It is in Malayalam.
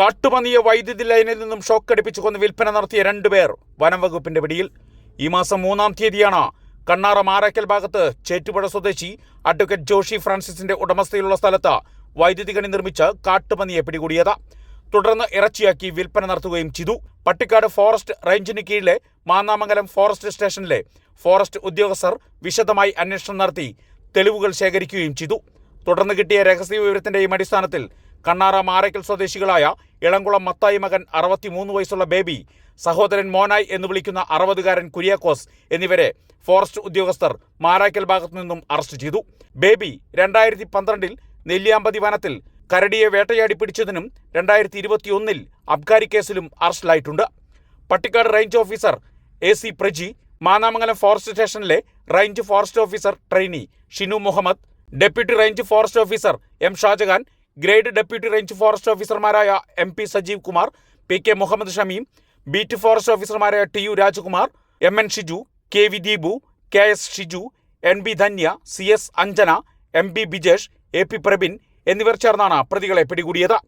കാട്ടുപന്നിയെ വൈദ്യുതി ലൈനിൽ നിന്നും ഷോക്കടിപ്പിച്ചു കൊന്ന് വിൽപ്പന നടത്തിയ രണ്ടുപേർ വനം വകുപ്പിന്റെ പിടിയിൽ. ഈ മാസം മൂന്നാം തീയതിയാണ് കണ്ണാറ മാരാക്കൽ ഭാഗത്ത് ചേറ്റുപുഴ സ്വദേശി അഡ്വക്കേറ്റ് ജോഷി ഫ്രാൻസിസിന്റെ ഉടമസ്ഥയിലുള്ള സ്ഥലത്ത് വൈദ്യുതി കണി നിർമ്മിച്ച് കാട്ടുപന്നിയെ പിടികൂടിയത്. തുടർന്ന് ഇറച്ചിയാക്കി വിൽപ്പന നടത്തുകയും ചെയ്തു. പട്ടിക്കാട് ഫോറസ്റ്റ് റേഞ്ചിന് കീഴിലെ മാന്നാമംഗലം ഫോറസ്റ്റ് സ്റ്റേഷനിലെ ഫോറസ്റ്റ് ഉദ്യോഗസ്ഥർ വിശദമായി അന്വേഷണം നടത്തി തെളിവുകൾ ശേഖരിക്കുകയും ചെയ്തു. തുടർന്ന് കിട്ടിയ രഹസ്യ വിവരത്തിന്റെയും അടിസ്ഥാനത്തിൽ കണ്ണാറ മാരയ്ക്കൽ സ്വദേശികളായ ഇളംകുളം മത്തായി മകൻ അറുപത്തിമൂന്ന് വയസ്സുള്ള ബേബി സഹോദരൻ മോനായ് എന്ന് വിളിക്കുന്ന അറുപതുകാരൻ കുര്യാക്കോസ് എന്നിവരെ ഫോറസ്റ്റ് ഉദ്യോഗസ്ഥർ മാരായ്ക്കൽ ഭാഗത്തു നിന്നും അറസ്റ്റ് ചെയ്തു. ബേബി രണ്ടായിരത്തി പന്ത്രണ്ടിൽ നെല്ലിയാമ്പതി വനത്തിൽ കരടിയെ വേട്ടയാടി പിടിച്ചതിനും രണ്ടായിരത്തി ഇരുപത്തിയൊന്നിൽ അബ്കാരി കേസിലും അറസ്റ്റിലായിട്ടുണ്ട് Pattikkad range officer A C Praji Manamangalam forest സ്റ്റേഷനിലെ range forest officer trainee Shinu Muhammad deputy range forest officer M Shajahan grade deputy range forest ഓഫീസർമാരായ M P Sajeev Kumar P K Muhammad Shameem beat forest ഓഫീസർമാരായ T U Rajakumar M N Shiju K V Deepu K S Shiju N B Dhanya C S Anjana M B Bijesh A P Prabin എന്നിവർ ചേർന്നാണ് പ്രതികളെ പിടികൂടിയത്.